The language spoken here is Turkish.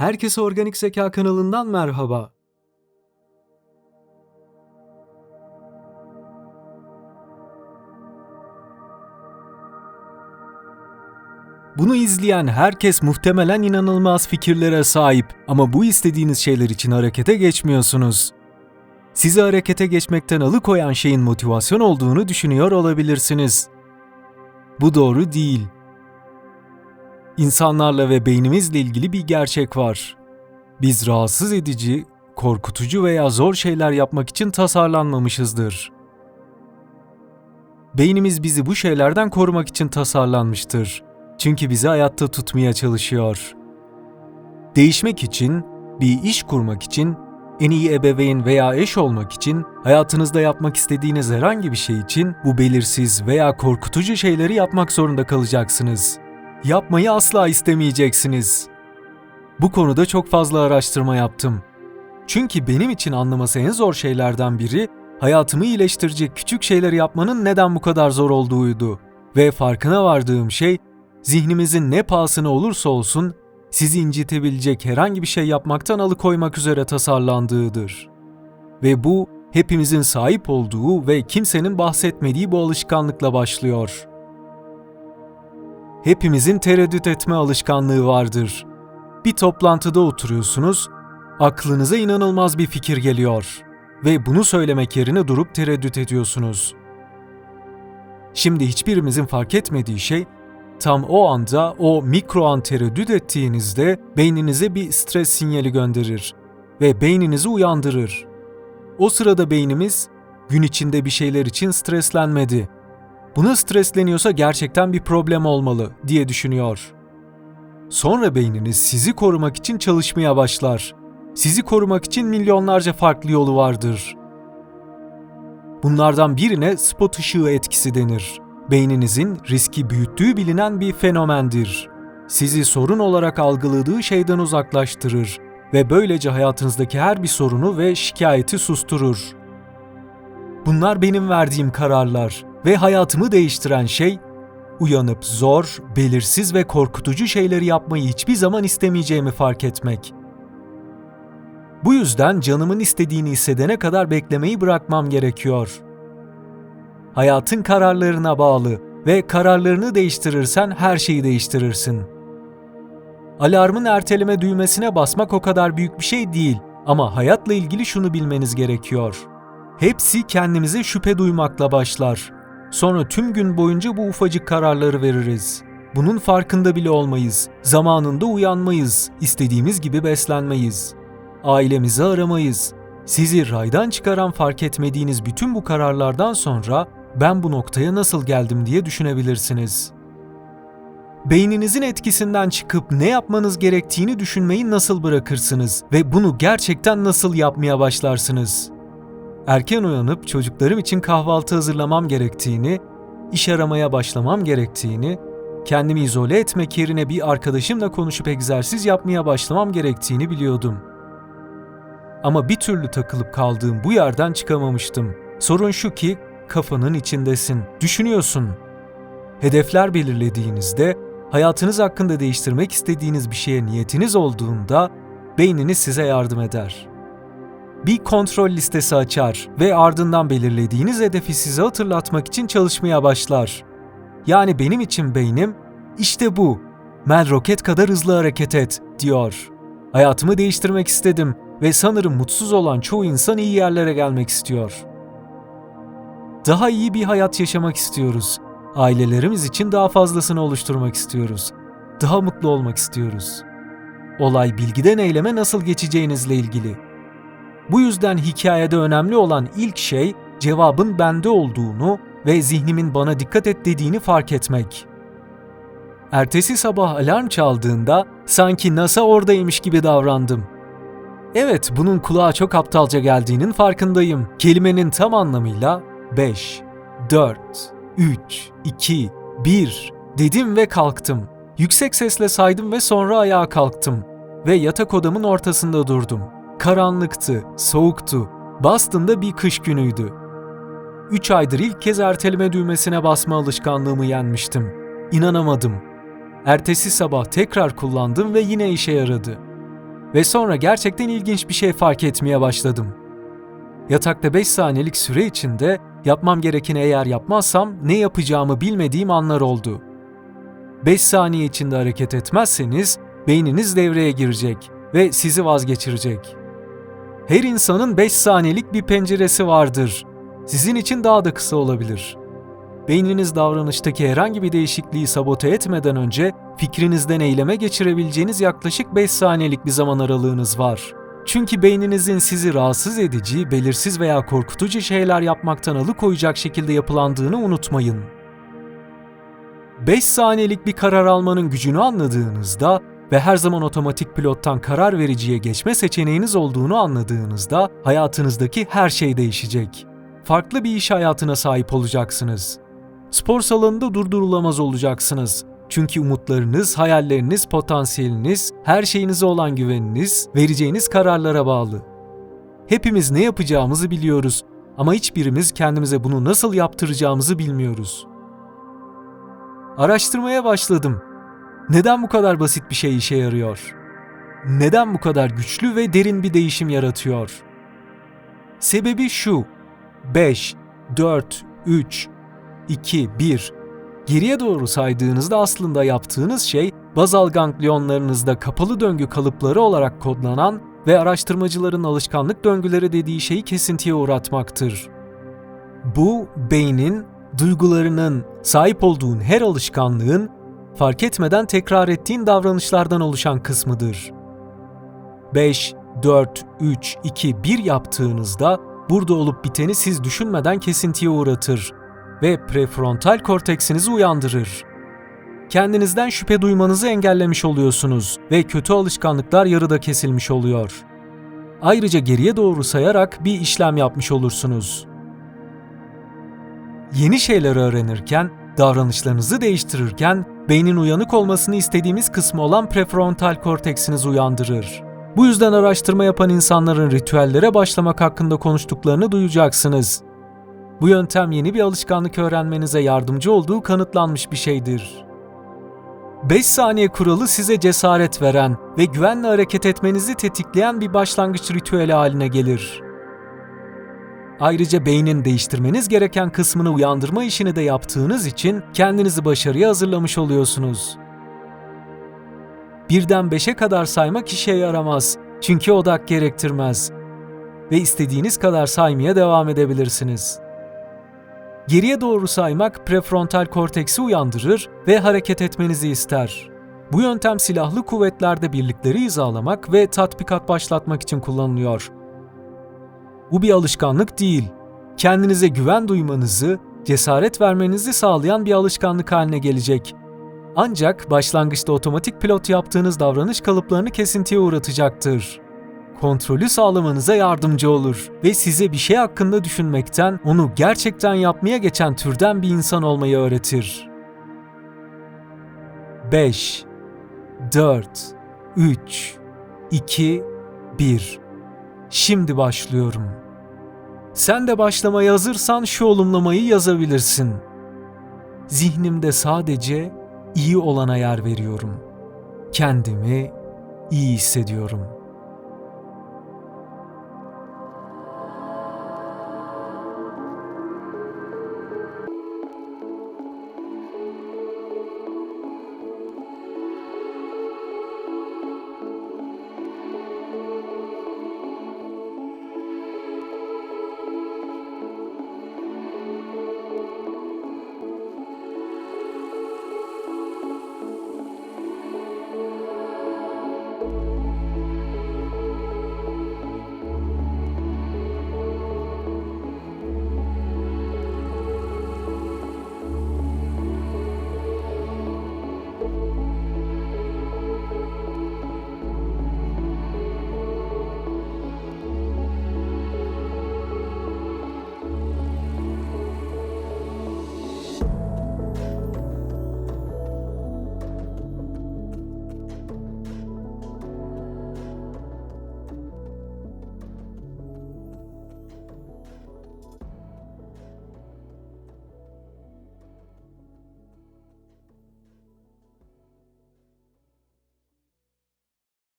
Herkese Organik Zeka kanalından merhaba. Bunu izleyen herkes muhtemelen inanılmaz fikirlere sahip ama bu istediğiniz şeyler için harekete geçmiyorsunuz. Sizi harekete geçmekten alıkoyan şeyin motivasyon olduğunu düşünüyor olabilirsiniz. Bu doğru değil. İnsanlarla ve beynimizle ilgili bir gerçek var. Biz rahatsız edici, korkutucu veya zor şeyler yapmak için tasarlanmamışızdır. Beynimiz bizi bu şeylerden korumak için tasarlanmıştır. Çünkü bizi hayatta tutmaya çalışıyor. Değişmek için, bir iş kurmak için, en iyi ebeveyn veya eş olmak için, hayatınızda yapmak istediğiniz herhangi bir şey için bu belirsiz veya korkutucu şeyleri yapmak zorunda kalacaksınız. Yapmayı asla istemeyeceksiniz. Bu konuda çok fazla araştırma yaptım. Çünkü benim için anlaması en zor şeylerden biri hayatımı iyileştirecek küçük şeyleri yapmanın neden bu kadar zor olduğuydu. Ve farkına vardığım şey zihnimizin ne pahasına olursa olsun sizi incitebilecek herhangi bir şey yapmaktan alıkoymak üzere tasarlandığıdır. Ve bu hepimizin sahip olduğu ve kimsenin bahsetmediği bu alışkanlıkla başlıyor. Hepimizin tereddüt etme alışkanlığı vardır. Bir toplantıda oturuyorsunuz, aklınıza inanılmaz bir fikir geliyor ve bunu söylemek yerine durup tereddüt ediyorsunuz. Şimdi hiçbirimizin fark etmediği şey tam o anda o mikro an tereddüt ettiğinizde beyninize bir stres sinyali gönderir ve beyninizi uyandırır. O sırada beynimiz gün içinde bir şeyler için streslenmedi. Buna stresleniyorsa gerçekten bir problem olmalı diye düşünüyor. Sonra beyniniz sizi korumak için çalışmaya başlar. Sizi korumak için milyonlarca farklı yolu vardır. Bunlardan birine spot ışığı etkisi denir. Beyninizin riski büyüttüğü bilinen bir fenomendir. Sizi sorun olarak algıladığı şeyden uzaklaştırır ve böylece hayatınızdaki her bir sorunu ve şikayeti susturur. Bunlar benim verdiğim kararlar ve hayatımı değiştiren şey uyanıp zor, belirsiz ve korkutucu şeyleri yapmayı hiçbir zaman istemeyeceğimi fark etmek. Bu yüzden canımın istediğini hissedene kadar beklemeyi bırakmam gerekiyor. Hayatın kararlarına bağlı ve kararlarını değiştirirsen her şeyi değiştirirsin. Alarmın erteleme düğmesine basmak o kadar büyük bir şey değil ama hayatla ilgili şunu bilmeniz gerekiyor. Hepsi kendimize şüphe duymakla başlar. Sonra tüm gün boyunca bu ufacık kararları veririz. Bunun farkında bile olmayız. Zamanında uyanmayız. istediğimiz gibi beslenmeyiz. Ailemizi aramayız. Sizi raydan çıkaran fark etmediğiniz bütün bu kararlardan sonra ben bu noktaya nasıl geldim diye düşünebilirsiniz. Beyninizin etkisinden çıkıp ne yapmanız gerektiğini düşünmeyi nasıl bırakırsınız ve bunu gerçekten nasıl yapmaya başlarsınız? Erken uyanıp çocuklarım için kahvaltı hazırlamam gerektiğini, iş aramaya başlamam gerektiğini, kendimi izole etmek yerine bir arkadaşımla konuşup egzersiz yapmaya başlamam gerektiğini biliyordum. Ama bir türlü takılıp kaldığım bu yerden çıkamamıştım. Sorun şu ki kafanın içindesin, düşünüyorsun. Hedefler belirlediğinizde, hayatınız hakkında değiştirmek istediğiniz bir şeye niyetiniz olduğunda beyniniz size yardım eder. Bir kontrol listesi açar ve ardından belirlediğiniz hedefi size hatırlatmak için çalışmaya başlar. Yani benim için beynim işte bu. Mel roket kadar hızlı hareket et diyor. Hayatımı değiştirmek istedim ve sanırım mutsuz olan çoğu insan iyi yerlere gelmek istiyor. Daha iyi bir hayat yaşamak istiyoruz. Ailelerimiz için daha fazlasını oluşturmak istiyoruz. Daha mutlu olmak istiyoruz. Olay bilgiden eyleme nasıl geçeceğinizle ilgili. Bu yüzden hikayede önemli olan ilk şey cevabın bende olduğunu ve zihnimin bana dikkat et dediğini fark etmek. Ertesi sabah alarm çaldığında sanki NASA oradaymış gibi davrandım. Evet, bunun kulağa çok aptalca geldiğinin farkındayım. Kelimenin tam anlamıyla 5, 4, 3, 2, 1 dedim ve kalktım. Yüksek sesle saydım ve sonra ayağa kalktım ve yatak odamın ortasında durdum. Karanlıktı, soğuktu. Boston'da bir kış günüydü. 3 aydır ilk kez erteleme düğmesine basma alışkanlığımı yenmiştim. İnanamadım. Ertesi sabah tekrar kullandım ve yine işe yaradı. ve sonra gerçekten ilginç bir şey fark etmeye başladım. Yatakta 5 saniyelik süre içinde yapmam gerekeni eğer yapmazsam ne yapacağımı bilmediğim anlar oldu. 5 saniye içinde hareket etmezseniz beyniniz devreye girecek ve sizi vazgeçirecek. Her insanın 5 saniyelik bir penceresi vardır. Sizin için daha da kısa olabilir. Beyniniz davranıştaki herhangi bir değişikliği sabote etmeden önce fikrinizden eyleme geçirebileceğiniz yaklaşık 5 saniyelik bir zaman aralığınız var. Çünkü beyninizin sizi rahatsız edici, belirsiz veya korkutucu şeyler yapmaktan alıkoyacak şekilde yapılandığını unutmayın. 5 saniyelik bir karar almanın gücünü anladığınızda ve her zaman otomatik pilottan karar vericiye geçme seçeneğiniz olduğunu anladığınızda hayatınızdaki her şey değişecek. Farklı bir iş hayatına sahip olacaksınız. Spor salonunda durdurulamaz olacaksınız. Çünkü umutlarınız, hayalleriniz, potansiyeliniz, her şeyinize olan güveniniz, vereceğiniz kararlara bağlı. Hepimiz ne yapacağımızı biliyoruz ama hiçbirimiz kendimize bunu nasıl yaptıracağımızı bilmiyoruz. Araştırmaya başladım. Neden bu kadar basit bir şey işe yarıyor? Neden bu kadar güçlü ve derin bir değişim yaratıyor? Sebebi şu. 5, 4, 3, 2, 1. Geriye doğru saydığınızda aslında yaptığınız şey bazal ganglionlarınızda kapalı döngü kalıpları olarak kodlanan ve araştırmacıların alışkanlık döngüleri dediği şeyi kesintiye uğratmaktır. Bu beynin, duygularının, sahip olduğun her alışkanlığın fark etmeden tekrar ettiğin davranışlardan oluşan kısmıdır. 5, 4, 3, 2, 1 yaptığınızda burada olup biteni siz düşünmeden kesintiye uğratır ve prefrontal korteksinizi uyandırır. Kendinizden şüphe duymanızı engellemiş oluyorsunuz ve kötü alışkanlıklar yarıda kesilmiş oluyor. Ayrıca geriye doğru sayarak bir işlem yapmış olursunuz. Yeni şeyler öğrenirken, davranışlarınızı değiştirirken beynin uyanık olmasını istediğimiz kısmı olan prefrontal korteksinizi uyandırır. Bu yüzden araştırma yapan insanların ritüellere başlamak hakkında konuştuklarını duyacaksınız. Bu yöntem yeni bir alışkanlık öğrenmenize yardımcı olduğu kanıtlanmış bir şeydir. 5 saniye kuralı size cesaret veren ve güvenle hareket etmenizi tetikleyen bir başlangıç ritüeli haline gelir. Ayrıca beynin değiştirmeniz gereken kısmını uyandırma işini de yaptığınız için kendinizi başarıya hazırlamış oluyorsunuz. Birden beşe kadar saymak işe yaramaz çünkü odak gerektirmez ve istediğiniz kadar saymaya devam edebilirsiniz. Geriye doğru saymak prefrontal korteksi uyandırır ve hareket etmenizi ister. Bu yöntem silahlı kuvvetlerde birlikleri hizalamak ve tatbikat başlatmak için kullanılıyor. Bu bir alışkanlık değil. Kendinize güven duymanızı, cesaret vermenizi sağlayan bir alışkanlık haline gelecek. Ancak başlangıçta otomatik pilot yaptığınız davranış kalıplarını kesintiye uğratacaktır. Kontrolü sağlamanıza yardımcı olur ve size bir şey hakkında düşünmekten onu gerçekten yapmaya geçen türden bir insan olmayı öğretir. 5 4 3 2 1 Şimdi başlıyorum. Sen de başlamaya hazırsan şu olumlamayı yazabilirsin. Zihnimde sadece iyi olana yer veriyorum. Kendimi iyi hissediyorum.''